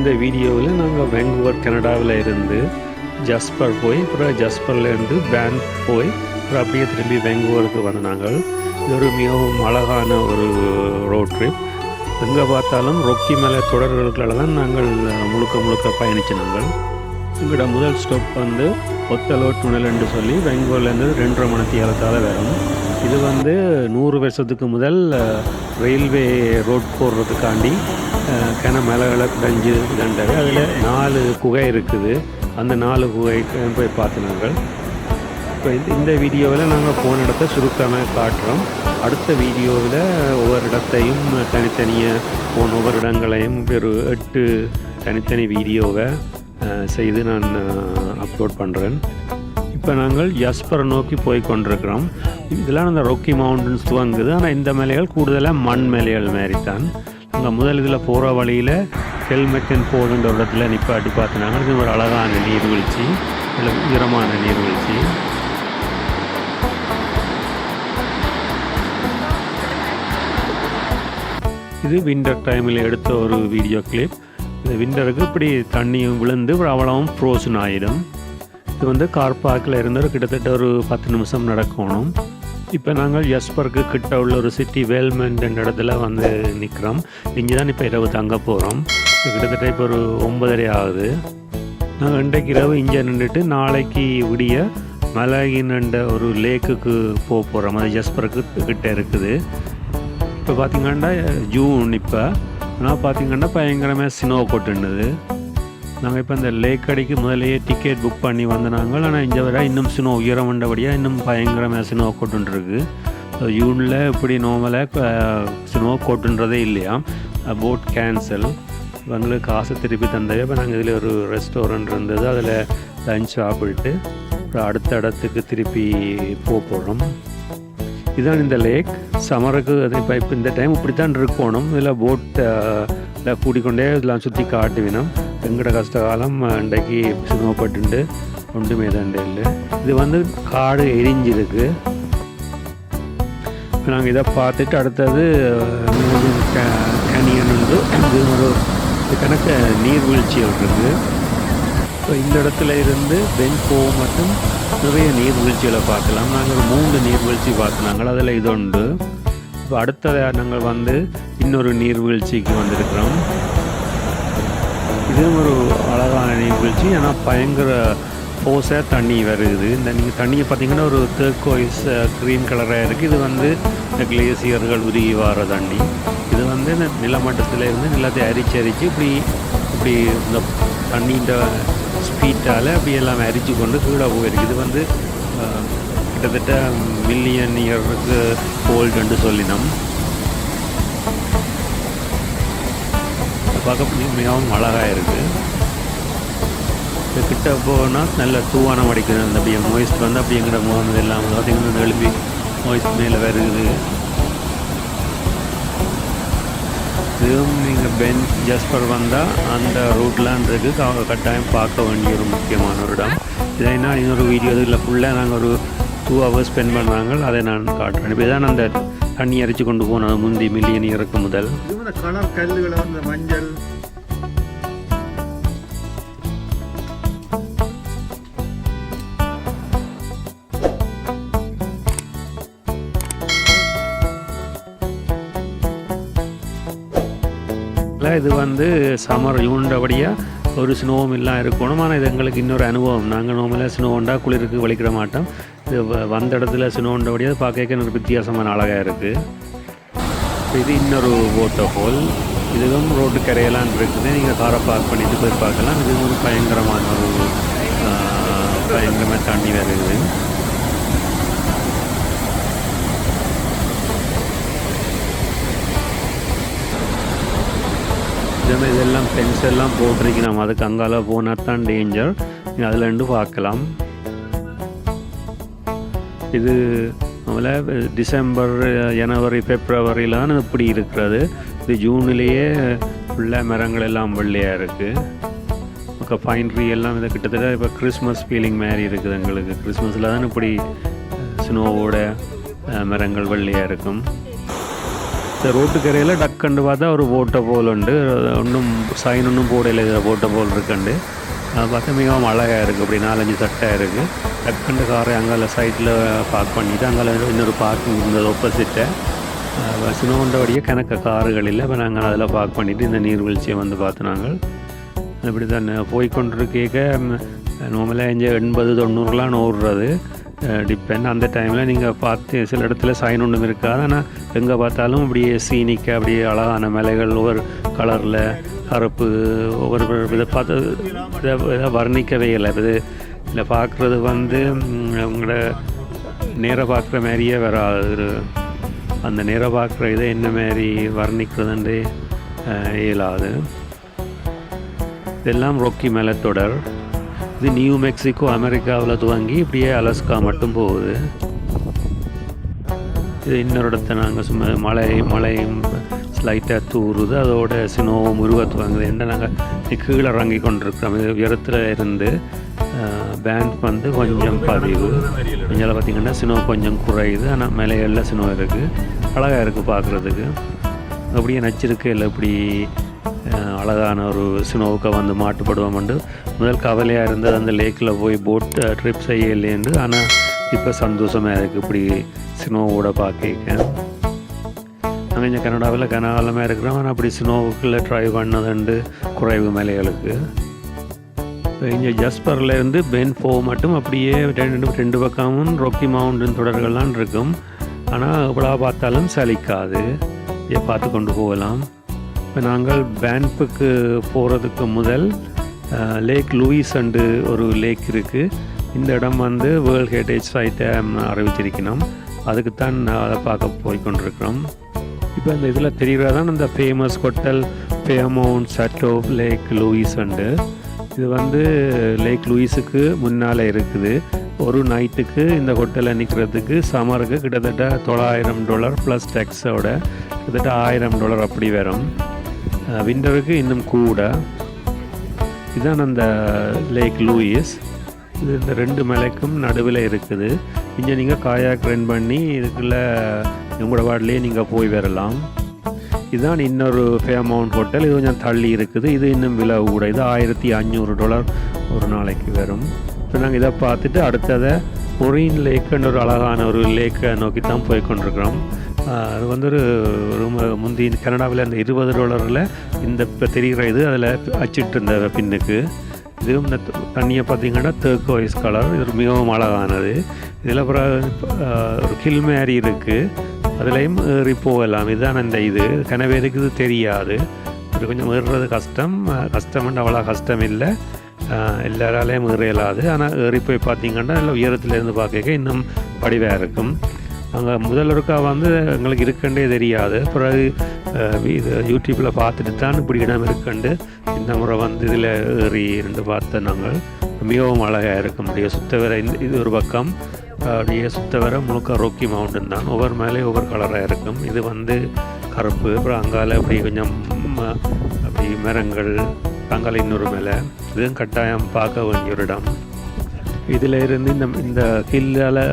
இந்த வீடியோவில் நாங்கள் வெங்கூவர் கனடாவில் இருந்து ஜஸ்பர் போய் அப்புறம் ஜஸ்பர்லேருந்து பேங்க் போய் அப்புறம் அப்படியே திரும்பி வெங்கூவருக்கு வந்த நாங்கள். இது ஒரு மிகவும் அழகான ஒரு ரோட் ட்ரிப் எங்கே பார்த்தாலும் ரொக்கி மலை தொடர்களுக்குள்ள தான் நாங்கள் முழுக்க முழுக்க பயணிச்சு நாங்கள். எங்களோட முதல் ஸ்டாப் வந்து ஒத்தலோ துணல்னு சொல்லி பெங்களூர்லேருந்து ரெண்டரை மணி ஏலத்தால் வரும். இது வந்து நூறு வருஷத்துக்கு முதல் ரயில்வே ரோட் போடுறதுக்காண்டி கிண மலைகளை குடைஞ்சு இதண்டவை அதில் நாலு குகை இருக்குது. அந்த நாலு குகை போய் பார்த்துனாங்கள் இப்போ இந்த- வீடியோவில் நாங்கள் போன இடத்த சுருக்கமாக காட்டுறோம். அடுத்த வீடியோவில் ஒவ்வொரு இடத்தையும் தனித்தனியாக போன ஒவ்வொரு இடங்களையும் ஒரு எட்டு தனித்தனி வீடியோவை செய்து நான் அப்லோட் பண்ணுறேன் இப்போ நாங்கள் யஸ்பரை நோக்கி போய் கொண்டிருக்கிறோம். இதெல்லாம் அந்த ரொக்கி மவுண்டன்ஸ் துவங்குது. ஆனால் இந்த மலைகள் கூடுதலாக மண் மலைகள் மாரி தான் நாங்கள் முதல் இதில் போகிற வழியில் ஹெல்மெட் போடுன்ற ஒரு இடத்துல நிப்பாட்டி பார்த்தினாங்க. இது ஒரு அழகான நீர்வீழ்ச்சி. இல்லை உயரமான நீர்வீழ்ச்சி. இது விண்டர் டைமில் எடுத்த ஒரு வீடியோ கிளிப் இந்த விண்டருக்கு இப்படி தண்ணியும் விழுந்து அவ்வளவும் ஃப்ரோசன் ஆகிடும் இது வந்து கார் பார்க்கில் இருந்து ஒரு கிட்டத்தட்ட ஒரு பத்து நிமிஷம் நடக்கணும். இப்போ நாங்கள் எஸ்பர்க்கு கிட்ட உள்ள ஒரு சிட்டி வேல்மெண்ட் என்ற இடத்துல வந்து நிற்கிறோம் இங்கே தான் இப்போ இரவு தங்க போகிறோம் கிட்டத்தட்ட இப்போ ஒரு ஒன்பதரை ஆகுது. நாங்கள் இன்றைக்கு இரவு இங்கே நின்றுட்டு நாளைக்கு விடிய மலாகின்ன்ற ஒரு லேக்குக்கு போக போகிறோம் அது ஜஸ்பருக்கு கிட்ட இருக்குது. இப்போ பார்த்தீங்கன்னா ஜூன் இப்போ ஆனால் பார்த்தீங்கன்னா பயங்கரமாக ஸ்னோ கொட்டுனது. நாங்கள் இப்போ இந்த லேக் அடிக்கு முதலையே டிக்கெட் புக் பண்ணி வந்த நாங்கள் ஆனால் இங்கே வர இன்னும் ஸ்னோ உயரம் வந்தபடியாக இன்னும் பயங்கரமாக ஸ்னோ கொட்டுருக்கு ஜூனில் இப்படி நார்மலாக ஸ்னோ கொட்டுன்றதே இல்லையா? போட் கேன்சல் எங்களுக்கு காசு திருப்பி தந்தவே இப்போ நாங்கள் இதில் ஒரு ரெஸ்டாரண்ட் இருந்தது. அதில் லஞ்ச் சாப்பிட்டு அடுத்த இடத்துக்கு திருப்பி போக போகிறோம் இதுதான் இந்த லேக். சமருக்கு அது இப்போ இப்போ இந்த டைம் இப்படி தான் இருக்கணும். இதில் போட்டில் கூட்டிக்கொண்டே இதெல்லாம் சுற்றி காட்டுவினோம் எங்கட கஷ்ட காலம் இன்றைக்கு சிரமப்பட்டு ஒன்றுமே தான் இல்லை. இது வந்து காடு எரிஞ்சிருக்கு. நாங்கள் இதை பார்த்துட்டு அடுத்தது கேனியன் வந்து இது ஒரு இது நீர்வீழ்ச்சி இருக்குது இப்போ இந்த இடத்துல இருந்து பென் கோவம் மட்டும் நிறைய நீர்வீழ்ச்சிகளை பார்க்கலாம். நாங்கள் ஒரு மூன்று நீர்வீழ்ச்சி பார்த்துனாங்கள். அதில் இது உண்டு இப்போ அடுத்ததாக நாங்கள் வந்து இன்னொரு நீர்வீழ்ச்சிக்கு வந்திருக்கிறோம். இதுவும் ஒரு அழகான நீர்வீழ்ச்சி. ஆனால் பயங்கர ஃபோர்ஸாக தண்ணி வருது. இந்த நீங்கள் தண்ணியை பார்த்தீங்கன்னா ஒரு தேர்கோய்ஸ் க்ரீன் கலராக இருக்குது இது வந்து இந்த கிளேசியர்கள் உருகி வர தண்ணி. இது வந்து இந்த நிலமட்டத்தில் இருந்து நிலத்தை அரிச்சு அரிச்சு இப்படி இப்படி இந்த தண்ணின்ற ஸ்பீட்டால் அப்படி எல்லாம் அரிச்சு கொண்டு கீழே போயிருக்கு இது வந்து கிட்டத்தட்ட மில்லியன் இயருக்கு ஓல்டுன்னு சொல்லினோம். பார்க்க மிகவும் அழகாக இருக்குது கிட்ட போனால் நல்ல தூவானம் அடிக்கிறது அந்த அப்படியே மொய்ஸ்ட் வந்து அப்படி எங்களோட முகம் எல்லாம் பார்த்தீங்கன்னா எழுப்பி மொய்ஸ்ட் மேலே வருது. இதுவும் நீங்கள் பென் ஜஸ்பர் வந்தால் அந்த ரூட்லான்றது இருக்குது அவங்க கட்டாயம் பார்க்க வேண்டிய ஒரு முக்கியமான ஒரு இடம். இதை என்ன இன்னொரு வீடியோ இதில் ஃபுல்லாக நாங்கள் ஒரு டூ ஹவர்ஸ் ஸ்பெண்ட் பண்ணுறாங்க அதை நான் காட்டுறேன். இப்போ தான் அந்த தண்ணி அரைச்சி கொண்டு போனது முந்தி மில்லியன் இறக்கு முதல் கலர் கல்லுகளை வந்து மஞ்சள் இது வந்து சம்மர் யூண்டபடியாக ஒரு ஸ்னோவும் எல்லாம் இருக்கணும். ஆனால் இது எங்களுக்கு இன்னொரு அனுபவம். நாங்கள் நோமலாக ஸ்னோண்டா குளிருக்கு வலிக்கிட மாட்டோம். இது வ- வந்த இடத்துல ஸ்னோண்டபடியாக பார்க்க ஒரு வித்தியாசமான அழகாக இருக்குது இது இன்னொரு வாட்டர் ஃபால் இதுவும் ரோட்டு கரையெல்லாம் இருக்குது. நீங்கள் காரை பார்க் பண்ணிட்டு போய் பார்க்கலாம். இது ஒரு பயங்கரமான ஒரு பயங்கரமாக தண்ணி வேறு இருக்குது இதெல்லாம் பென்ஸ் எல்லாம் போட்டிருக்கணும். அதுக்கு அங்கால போனால் தான் டேஞ்சர் நீங்கள் அதில் இருந்து பார்க்கலாம். இது நம்மள டிசம்பர் ஜனவரி பிப்ரவரிலாம் இப்படி இருக்கிறது. இது ஜூன்லேயே ஃபுல்லாக மரங்கள் எல்லாம் வெள்ளையாக இருக்குது இப்போ ஃபைன் ட்ரீ எல்லாம் இதை கிட்டத்தட்ட இப்போ கிறிஸ்மஸ் ஃபீலிங் மாதிரி இருக்குது எங்களுக்கு. கிறிஸ்மஸில் தான் இப்படி ஸ்னோவோட மரங்கள் வெள்ளையாக இருக்கும். இந்த ரோட்டுக்கரையில் டக்குன்னு பார்த்தா ஒரு போட்டை போல் உண்டு. ஒன்றும் சைன் ஒன்றும் போடையில் இதில் போட்டை போல் இருக்குண்டு. அதை பார்த்தா மிகவும் அழகாக இருக்குது அப்படி நாலஞ்சு தட்டாக இருக்குது டக்குண்டு காரை அங்கே சைட்டில் பார்க் பண்ணிவிட்டு அங்கே இன்னொரு பார்க்கிங் இருந்தது ஒப்போசிட்டை சினோண்டபடியே கணக்க கார்கள் இல்லை. இப்போ நாங்கள் அதில் பார்க் பண்ணிவிட்டு இந்த நீர்வீழ்ச்சியை வந்து பார்த்து நாங்கள். இப்படி தான் போய்கொண்டிருக்கேக்க நார்மலாக இங்கே எண்பது தொண்ணூறுலாம் நூறுறது. டிபெண்ட் அந்த டைமில் நீங்கள் பார்த்து சில இடத்துல சைன் ஒன்றும் இருக்காது. ஆனால் எங்கே பார்த்தாலும் அப்படியே சீனிக்க அப்படியே அழகான மலைகள் ஒவ்வொரு கலரில் கருப்பு ஒவ்வொரு இதை பார்த்து இதை இதை வர்ணிக்கவே இல்லை. இது இல்லை பார்க்குறது வந்து உங்களோட நேராக பார்க்குற மாதிரியே வராது. அந்த நேராக பார்க்குற இதை என்ன மாதிரி வர்ணிக்கிறதுன்றே இயலாது. இதெல்லாம் ரொக்கி மேலே தொடர். இது நியூ மெக்சிகோ அமெரிக்காவில் துவங்கி இப்படியே அலஸ்கா மட்டும் போகுது. இது இன்னொரு இடத்த நாங்கள் சும்மா மழை மழையும் ஸ்லைட்டாக தூறுது அதோட சினோவும் உருவத்துவாங்குது என்ன நாங்கள் கீழே இறங்கி கொண்டிருக்கிறோம். இது உயரத்தில் இருந்து பேண்ட் வந்து கொஞ்சம் பதிவு. கொஞ்சம் பார்த்திங்கன்னா சினோ கொஞ்சம் குறையுது. ஆனால் மேலைகளில் சினோ இருக்குது அழகாக இருக்குது பார்க்குறதுக்கு. அப்படியே நச்சிருக்கு இல்லை இப்படி அழகான ஒரு சினோவுக்கு வந்து மாட்டுப்படுவோம்ண்டு முதல் கவலையாக இருந்தது அந்த லேக்கில் போய் போட் ட்ரிப் செய்ய இல்லைன்னு ஆனால் இப்போ சந்தோஷமாக இருக்குது இப்படி சினோவோட பார்க்க நாங்கள் இங்கே கனடாவில் கனகாலமாக இருக்கிறோம். ஆனால் அப்படி சினோவுக்குள்ளே ட்ரை பண்ணதுண்டு குறைவு மலைகளுக்கு. இங்கே ஜஸ்பரில் இருந்து பென் ஃபோ மட்டும் அப்படியே ரெண்டு ரெண்டு பக்கமும் ரொக்கி மவுண்டன் தொடர்கள்லாம் இருக்கும். ஆனால் எவ்வளோ பார்த்தாலும் சலிக்காது. இதை பார்த்து கொண்டு போகலாம். இப்போ நாங்கள் பேன்புக்கு போகிறதுக்கு முதல் லேக் லூயிஸ் அண்டு ஒரு லேக் இருக்குது இந்த இடம் வந்து வேர்ல்ட் ஹெரிட்டேஜ் சைட்டை அறிவிச்சிருக்கணும் அதுக்கு தான் அதை பார்க்க போய் கொண்டிருக்கிறோம் இப்போ இந்த இதில் தெரிகிறதான் இந்த famous hotel Fairmont Chateau Lake Louise and இது வந்து லேக் லூயிஸுக்கு முன்னால் இருக்குது. ஒரு நைட்டுக்கு இந்த ஹோட்டலில் நிற்கிறதுக்கு சம்மருக்கு கிட்டத்தட்ட தொள்ளாயிரம் டாலர் ப்ளஸ் டேக்ஸோட கிட்டத்தட்ட ஆயிரம் டாலர் அப்படி வரும். விண்டருக்கு இன்னும் கூட. இதுதான் அந்த லேக் லூயிஸ் இது இந்த ரெண்டு மலைக்கும் நடுவில் இருக்குது. இங்கே நீங்கள் காயாக் ரன் பண்ணி இதுக்குள்ளே உங்களோட வார்டிலேயே நீங்கள் போய் வரலாம். இதுதான் இன்னொரு ஃபேமவுண்ட் ஹோட்டல் இது கொஞ்சம் தள்ளி இருக்குது. இது இன்னும் விலை கூட. இது ஆயிரத்தி அஞ்சூறு டாலர் ஒரு நாளைக்கு வரும். இப்போ நாங்கள் இதை பார்த்துட்டு அடுத்ததை ஒரீன் லேக்குன்னு ஒரு அழகான ஒரு லேக்கை நோக்கி தான் போய் கொண்டிருக்கிறோம். அது வந்து ஒரு ரொம்ப முந்தி கனடாவில் இந்த இருபது டாலரில் இந்த இப்போ தெரிகிற இது அதில் அச்சிட்டு இருந்த பின்னுக்கு. இதுவும் இந்த தண்ணியை பார்த்தீங்கன்னா தேக்கு வாய்ஸ் கலர் இது மிகவும் அழகானது. இதில் அப்புறம் ஒரு கில் மேரி இருக்குது அதுலேயும் ஏறி போகலாம். இதுதான் அந்த இது. கனவேருக்கு இது தெரியாது. இது கொஞ்சம் ஏறுறது கஷ்டம். கஷ்டம்னு அவ்வளோ கஷ்டம் இல்லை. எல்லாராலையும் ஏற இயலாது ஆனால் ஏறி போய் பார்த்தீங்கன்னா இல்லை உயரத்துலேருந்து பார்க்க இன்னும் படிவாக இருக்கும். அங்கே முதல் ஒருக்கா வந்து எங்களுக்கு இருக்கண்டே தெரியாது. பிறகு இது யூடியூப்பில் பார்த்துட்டு தான் இப்படி இடம் இருக்குண்டு. இந்த முறை வந்து இதில் ஏறி இருந்து பார்த்த நாங்கள். மிகவும் அழகாக இருக்கும். அப்படியே சுத்த வர இந்த இது ஒரு பக்கம். அப்படியே சுத்த வர முழுக்க ரோக்கி மவுண்டன் தான். ஒவ்வொரு மேலே ஒவ்வொரு கலராக இருக்கும். இது வந்து கருப்பு. அப்புறம் அங்கால அப்படி கொஞ்சம் அப்படி மரங்கள். அங்கால இன்னொரு மேலே. இதுவும் கட்டாயம் பார்க்க வேண்டிய ஒரு இடம். இதில் இருந்து இந்த இந்த ஹில்லால்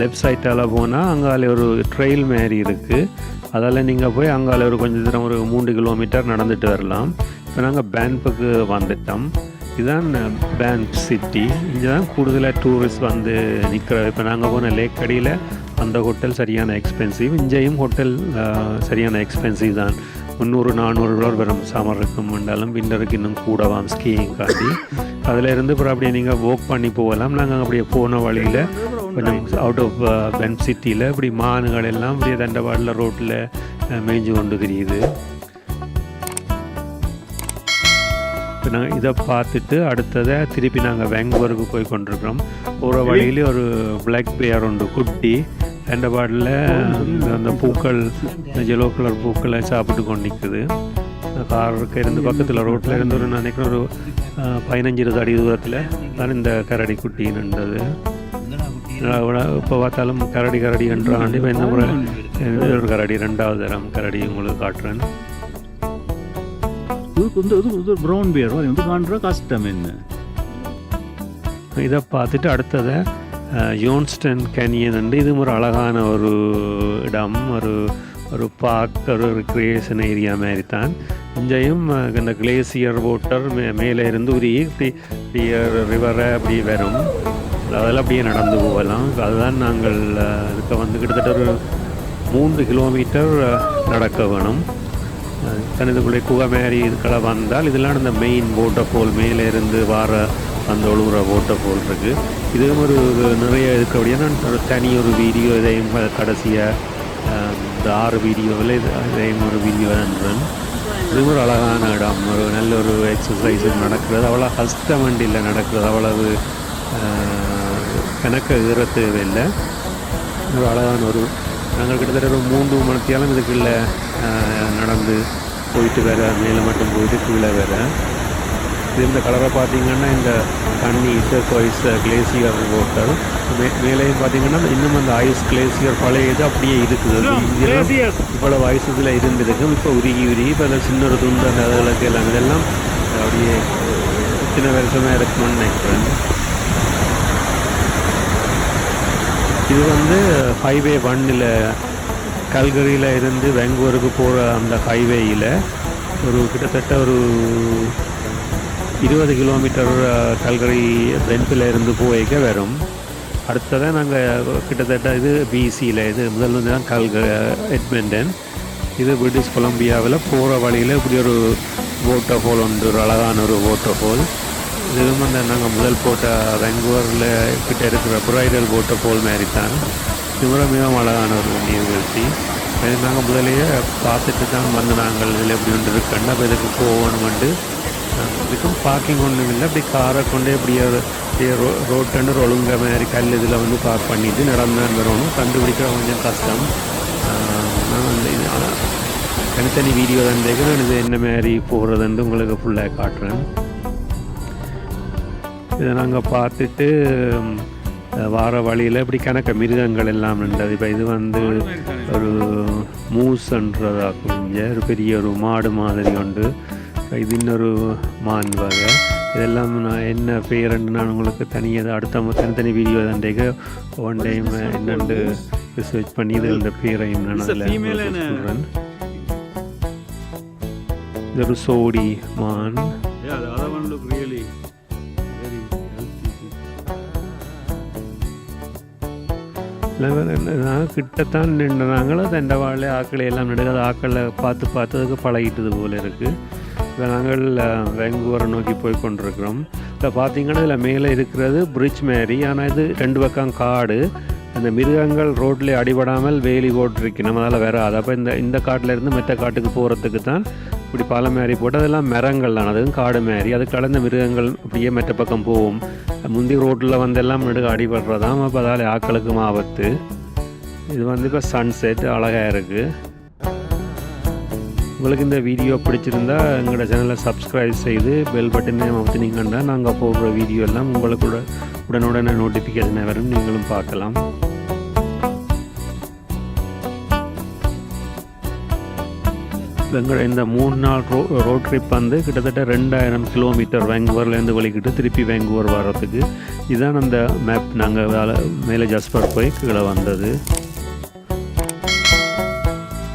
லெஃப்ட் சைட்டால் போனால் அங்காலே ஒரு ட்ரெயில் மாரி இருக்குது அதால் நீங்கள் போய் அங்காலே ஒரு கொஞ்சம் தூரம் ஒரு மூன்று கிலோமீட்டர் நடந்துட்டு வரலாம். இப்போ நாங்கள் பேன்புக்கு வந்துட்டோம். இதுதான் பேங்க் சிட்டி இங்கே தான் கூடுதலாக டூரிஸ்ட் வந்து நிற்கிற இப்போ நாங்கள் போன லேக் அடியில் அந்த ஹோட்டல் சரியான எக்ஸ்பென்சிவ் இங்கேயும் ஹோட்டல் சரியான எக்ஸ்பென்சிவ் தான். முந்நூறு நானூறு டாலர் வரும். சமருக்கு என்றாலும் விண்டருக்கு இன்னும் கூடவாம். ஸ்கீயிங் காட்டி அதில் இருந்து அப்புறம் அப்படியே நீங்கள் வாக் பண்ணி போகலாம். நாங்கள் அப்படியே போன வழியில் கொஞ்சம் அவுட் ஆஃப் பென் சிட்டியில் இப்படி மானுகள் எல்லாம் அப்படியே தண்டவாடில் ரோட்டில் மேய்ஞ்சு கொண்டு தெரியுது. இப்போ நாங்கள் இதை பார்த்துட்டு அடுத்ததை திருப்பி நாங்கள் வேங்கூவருக்கு போய் கொண்டிருக்கிறோம். போகிற வழியிலே ஒரு பிளாக் பேர் உண்டு குட்டி ரெண்டு பாட்டில் அந்த பூக்கள் ஜெலோ கலர் பூக்களை சாப்பிட்டு கொண்டு நிற்குது காருக்கு இருந்து பக்கத்தில் ரோட்டில் இருந்து ஒரு நான் நினைக்கிறேன் ஒரு பதினஞ்சு இருபது அடி தூரத்தில் தான் இந்த கரடி குட்டி நின்றது. இப்போ பார்த்தாலும் கரடி கரடி என்று ஆண்டு இப்போ இந்த முறை. ஒரு கரடி ரெண்டாவது இடம் கரடி உங்களுக்கு காட்டுறேன். இது வந்து ப்ரௌன் பியர் அது வந்து காண்ற கஷ்டம் என்ன? இதை பார்த்துட்டு அடுத்ததை யோன்ஸ்டன் கேனியன் என்று இது ஒரு அழகான ஒரு இடம் ஒரு ஒரு பார்க் ஒரு ரிக்ரியேஷன் ஏரியா மாதிரி தான். இங்கேயும் இந்த கிளேசியர் வாட்டர் மேலே இருந்து ஒரு ரிவரை அப்படி வரும். அதெல்லாம் அப்படியே நடந்து போகலாம். அதுதான் நாங்கள் இருக்க வந்து கிட்டத்தட்ட ஒரு மூன்று கிலோமீட்டர் நடக்க வேணும். கணிதக்குள்ளே குகமேரி இதுக்கெல்லாம் வந்தால் இதெல்லாம் இந்த மெயின் வாட்டர்ஃபால் மேலே இருந்து வார அந்த ஒழுகுற போல் இருக்குது இதுவும் ஒரு ஒரு நிறைய இருக்கக்கூடிய நான் ஒரு தனி ஒரு வீடியோ இதையும் கடைசியாக இந்த ஆறு வீடியோவில் இது இதையும் ஒரு வீடியோ தான் இதுவும் ஒரு அழகான இடம். ஒரு நல்ல ஒரு எக்ஸசைஸ் நடக்கிறது. அவ்வளோ கஷ்டம் வண்டியில் நடக்கிறது. அவ்வளவு கணக்க ஏற தேவையில்லை. ஒரு அழகான ஒரு நாங்கள் கிட்டத்தட்ட ஒரு மூன்று மணித்தியாலும் இதுக்குள்ள நடந்து போயிட்டு வேற மேலே மட்டும் போயிட்டு கீழே வேற. இது இந்த கலரை பார்த்தீங்கன்னா இந்த தண்ணி கோய்ஸ் கிளேசியர் வாட்டர் மே மேலேயும் பார்த்தீங்கன்னா இன்னும் அந்த ஐஸ் கிளேசியர் பழைய இது அப்படியே இருக்குது. இவ்வளவு வயசுல இருந்திருக்கும் இப்போ உருகி உருகி இப்போ அதில் சின்ன ஒரு துண்டு அந்த அதுகளுக்கு எல்லாம் இதெல்லாம் அப்படியே சின்ன வருஷமாக இருக்கும்னு நினைக்கிறேன். இது வந்து ஹைவே ஒன்னில் கல்கரியில் இருந்து பெங்களூருக்கு போகிற அந்த ஹைவேயில் ஒரு கிட்டத்தட்ட ஒரு இருபது கிலோமீட்டர் கல்கரி பென்பில் இருந்து போய்க்க வரும். அடுத்ததாக நாங்கள் கிட்டத்தட்ட இது பிசியில் இது முதல் வந்து தான் கல்க எட்மெண்டன் இது பிரிட்டிஷ் கொலம்பியாவில் போகிற வழியில் இப்படி ஒரு வாட்டர்ஃபால் ஒன்று ஒரு அழகான ஒரு வாட்டர்ஃபால் இதுவும் அந்த நாங்கள் முதல் போட்ட பெங்களூரில் கிட்ட இருக்கிற போட்டோ போல் மாதிரி தான். இது மிகவும் அழகான ஒரு நீர்வீழ்ச்சி இது நாங்கள் முதலையே பார்த்துட்டு தான் வந்து நாங்கள் இதில் எப்படி ஒன்று இருக்குன்னா அப்போ இதுக்கு போகணுமெண்டு இதுக்கும் பார்க்கிங் ஒன்றும் இல்லை. அப்படி காரை கொண்டே இப்படியே அப்படியே ரோ ரோட்டண்டு ஒழுங்க மாதிரி கல் இதில் வந்து பார்க் பண்ணிட்டு நடந்தான் வரணும் கண்டுபிடிக்க கொஞ்சம் கஷ்டம். நான் வந்து இது ஆனால் தனித்தனி வீடியோ தான். நான் இது என்ன மாதிரி போகிறதுன்னு உங்களுக்கு ஃபுல்லாக காட்டுறேன். இதை நாங்கள் பார்த்துட்டு வார வழியில் இப்படி கணக்க மிருகங்கள் எல்லாம் இருந்தது இப்போ இது வந்து ஒரு மூஸ்ன்றதாக்கும் இங்கே ஒரு பெரிய ஒரு மாடு மாதிரி உண்டு. இது இன்னொரு மான் வகை. இதெல்லாம் நான் என்ன பேருன்னு நான் உங்களுக்கு தனியாக அடுத்த தனித்தனி வீடியோ தண்டேக்கு ஒன் டைம் என்னண்டு ரிசர்ச் பண்ணி இது இந்த பேரையும் நான் சொல்கிறேன் இது ஒரு சோடி மான். கிட்டத்தான் நின்றுனாங்களோ தண்டை வாழை ஆக்களை எல்லாம் நடுக்காத ஆக்களை பார்த்து பார்த்ததுக்கு பழகிட்டது போல இருக்குது இப்போ நாங்கள் வெங்கூரை நோக்கி போய் கொண்டிருக்கிறோம். இப்போ பார்த்தீங்கன்னா இதில் மேலே இருக்கிறது பிரிட்ஜ் மாரி ஆனால் இது ரெண்டு பக்கம் காடு. அந்த மிருகங்கள் ரோட்டில் அடிபடாமல் வேலி போட்டிருக்கு. நம்மளால் வராது அப்போ இந்த இந்த காட்டிலேருந்து மற்ற காட்டுக்கு போகிறதுக்கு தான் இப்படி பாலம் மாரி போட்டு அதெல்லாம் மரங்கள் தான். அதுவும் காடு மாரி. அது கலந்த மிருகங்கள் அப்படியே மற்ற பக்கம் போகும். முந்தி ரோட்டில் வந்தெல்லாம் நடுக அடிபடுறதாம். அப்போ அதால் ஆக்களுக்கும் ஆபத்து. இது வந்து இப்போ சன்செட் அழகாக இருக்குது உங்களுக்கு இந்த வீடியோ பிடிச்சிருந்தா எங்களோட சேனலை சப்ஸ்கிரைப் செய்து பெல் பட்டனை அமுத்தினீங்கன்னா நாங்கள் போடுற வீடியோ எல்லாம் உங்களுக்கு உட- உடனுடனே நோட்டிஃபிகேஷன் வரும். நீங்களும் பார்க்கலாம். எங்களோட இந்த மூணு நாள் ரோ ரோட் ட்ரிப் வந்து கிட்டத்தட்ட ரெண்டாயிரம் கிலோமீட்டர் வேங்குவர்லேருந்து வலிக்கிட்டு திருப்பி வேங்குவர் வர்றதுக்கு. இதுதான் அந்த மேப் நாங்கள் வேலை மேலே ஜஸ்பர் போய் கீழே வந்தது.